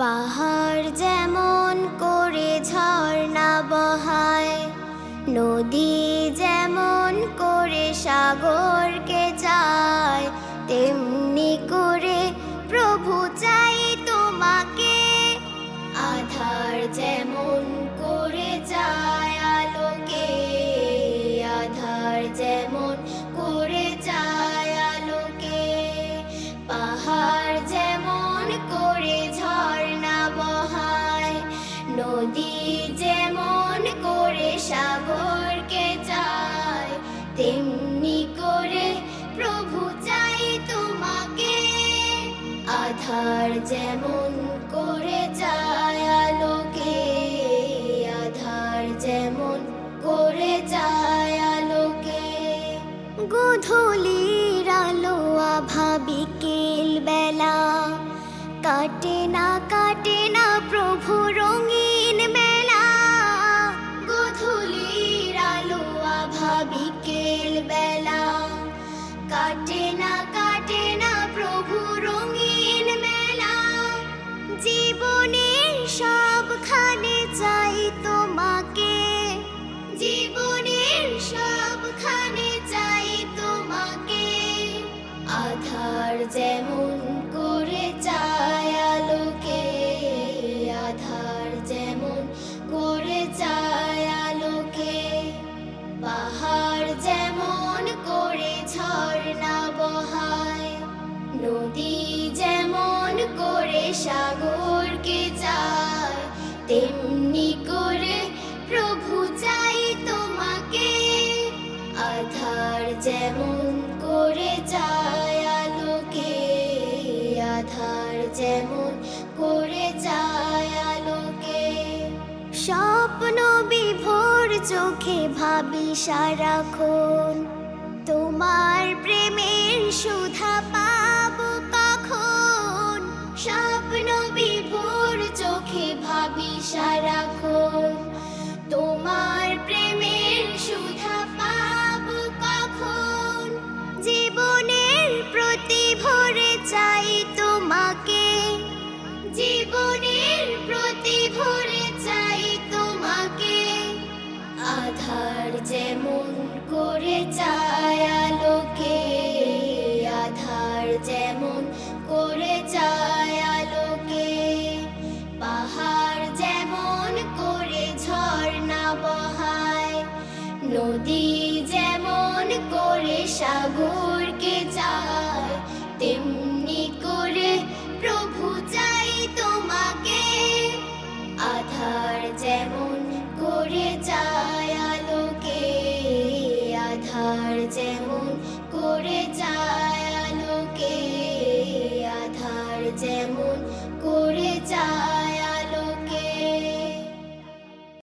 পাহাড় যেমন করে ঝর্ণা বহায় নদী যেমন করে সাগরকে চায় তেমনি করে নদী যেমন করে সাগরকে চায়, তেমনি করে প্রভু চাই তোমাকে। আধার যেমন করে আলোকে, আধার যেমন করে যায় আলোকে। যেমন করে চায় আলোকে, আধার যেমন করে চায় আলোকে, পাহাড় যেমন করে ঝর্ণা বহায়, নদী যেমন করে সাগরকে চায়, তেমনি করে প্রভু চাই তোমাকে, আধার যেমন করে চায় যেমন করে যায় আলোকে। স্বপ্ন বিভোর চোখে ভাবি সারাক্ষণ। তোমার প্রেমের সুধা পাব কখন? স্বপ্ন বিভোর চোখে ভাবি সারাক্ষণ। জীবনের প্রতি ভরে চাই তোমাকে। আধার যেমন করে চায় আলোকে, আধার যেমন করে চায় আলোকে। পাহাড় যেমন করে ঝর্ণা বহায়, নদী যেমন করে সাগরকে আধার যেমন করে যায় আলোকে আধার যেমন